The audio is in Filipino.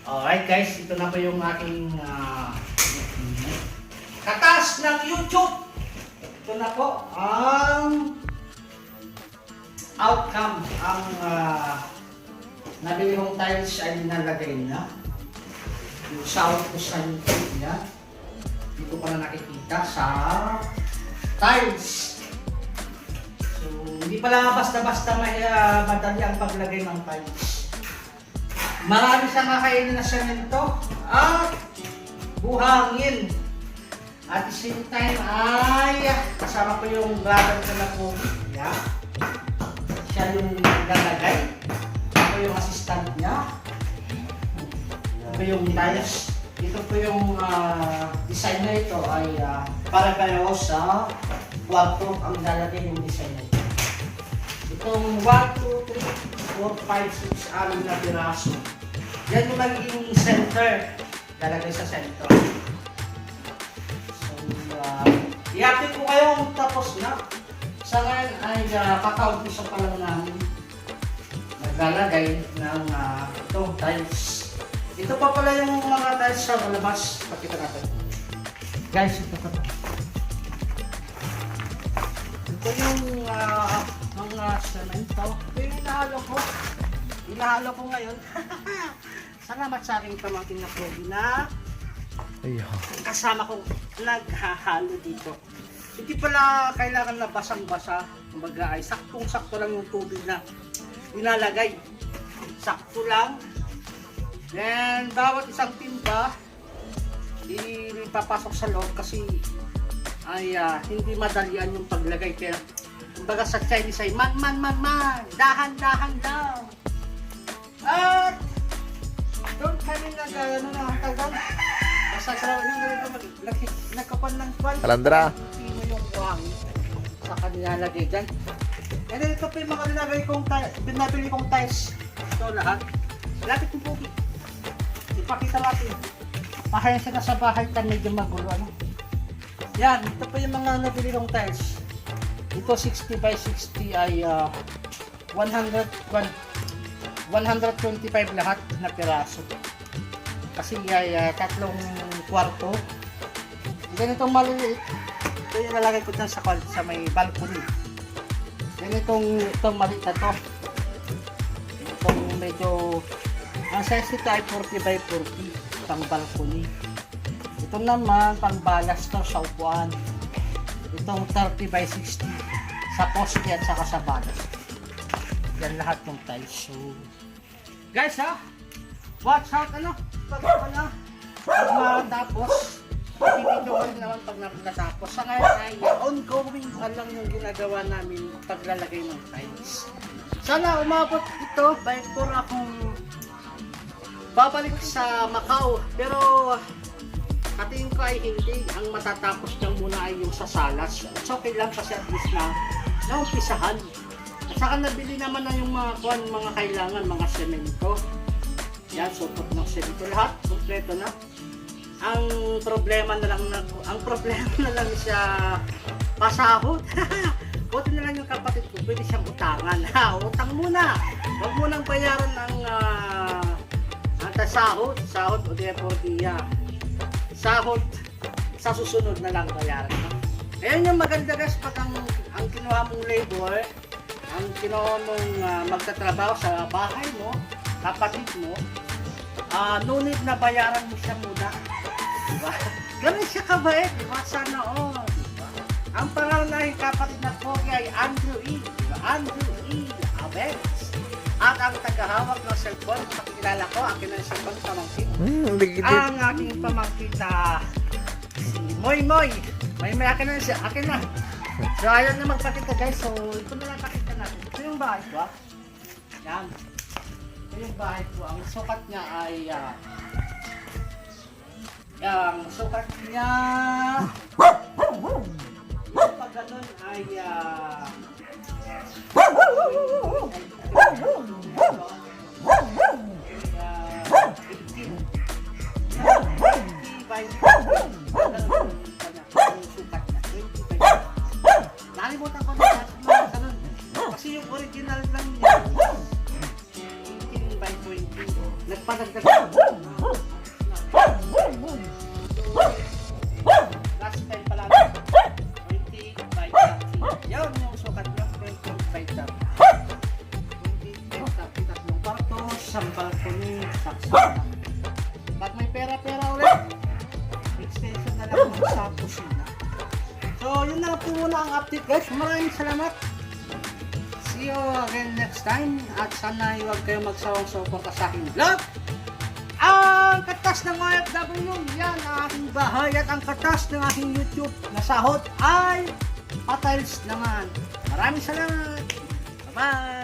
Alright guys, ito na po yung aking ah, katas ng YouTube. Ito na po ang outcome. Ang uh, nabili kong tiles ay nalagay na. Yung sound ko sa YouTube niya. Dito ko na nakikita sa tiles. So, hindi pala basta-basta may, ah, madali ang paglagay ng tiles. Marami siyang kakainin na semento at buhangin. At the same time ay kasama ko yung brother ko na po. Yeah. Siya yung naglalagay. Ako yung assistant niya. Ito yung tiles. Ito po yung ah, design na ito ay ah, para kayo sa kwarto ang lalagay yung design na ito. Itong 1, 2, 3, 4, 5, 6, 6 na piraso. Yan yung magiging center. Lalagay sa center. So, uh, i-update ko kayo kung tapos na. Sa ngayon ay uh, kaka-umpisa pa lang namin naglalagay ng uh, itong tiles. Ito pa pala yung mga tiles sa labas. Pakita natin. Guys, ito pa to. Ito yung ah, mga semento. Ito yung inahalo ko. Inahalo ko ngayon. Salamat sa aking pamangkin na pogi na kasama kong naghahalo dito. Hindi pala kailangan na basang-basa. Kumbaga ay saktong-sakto lang yung tubig na ilalagay. Sakto lang. Then, bawat isang timba, ipapasok sa loob kasi ay ah, hindi madalian yung paglagay. Kaya, kumbaga sa Chinese ay man, man, man, man, dahan-dahan lang. At, doon kami nag, ano, nakatagal. Basta sa yung ganito, nagkapan ng kwan. Kalandra. Sino yung buhang sa kanila lagay dyan. And then ito pa yung mga nilagay kong binabili kong tiles. Ito lahat. Lapit ng pugi. Ipakita natin. Pasensya na sa bahay ka medyo magulo. Ano? Yan, ito pa yung mga nabili kong tiles. Ito 60 by 60 ay ah, 100, 125 lahat na piraso. Kasi ay ah, tatlong kwarto. Ganitong maliliit. Ito yung lalagay ko dyan sa, sa may balcony. Ganitong itong maliit na to. Itong medyo ang size nito ay 40 by 40 pang balcony. Ito naman pang balas to sa upuan. Itong 30 by 60 sa poste at saka sa balas. Yan lahat ng tiles. So, guys ha, watch out ano, pag ano, pag matapos, rin naman pag natapos. Sa ngayon ay ongoing pa lang yung ginagawa namin paglalagay ng tiles. Sana umabot ito by for akong babalik sa Macau. Pero katingin ko ay hindi. Ang matatapos niyang muna ay yung sa Salas. It's okay lang kasi at least na naumpisahan. At saka nabili naman na yung mga kuan, mga kailangan, mga semento. Yan, supot ng semento. Lahat, kompleto na. Ang problema na lang, na, ang problema na lang siya pasahod. Buti na lang yung kapatid ko, pwede siyang utangan. Ha, utang muna. Huwag mo bayaran ng uh, ang sahod, sahod o di po di ah, sahod sa susunod na lang bayaran mo. Ayan yung maganda guys pag ang, ang kinuha mong labor, ang kinuha mong ah, magtatrabaho sa bahay mo, kapatid mo, ah no need na bayaran mo siya muna. Diba? Ganun siya kabait, diba? Sana all. Diba? Ang pangalan kapatid na Pogi ay Andrew E. Diba? Andrew E. Abex. At ang tagahawak ng cellphone, pakilala ko, akin ang cellphone pamangkin. Bigit. Ang aking pamangkin na si Moy Moy. May may akin na siya, akin na. So ayaw na magpakita guys, so ito na lang pakita natin. Ito yung bahay ko ah. Yan. Ito yung bahay ko. Ang sukat niya ay ah, ang sukat niya pag ganun ay ah, Nasaan ka? Last time pala. 20 by 30. Yan yung sukat ng 20 by 30. 20 kwarto, isang balcony, saksak. Pag may pera-pera ulit, extension na lang sa kusina. So, yun na lang po muna ang update guys. Maraming salamat. See you again next time. At sana huwag kayo magsawang suporta sa aking vlog. Ang katas ng OFW, yan ang aking bahay at ang katas ng aking YouTube na sahod ay patiles naman. Maraming salamat. Bye-bye.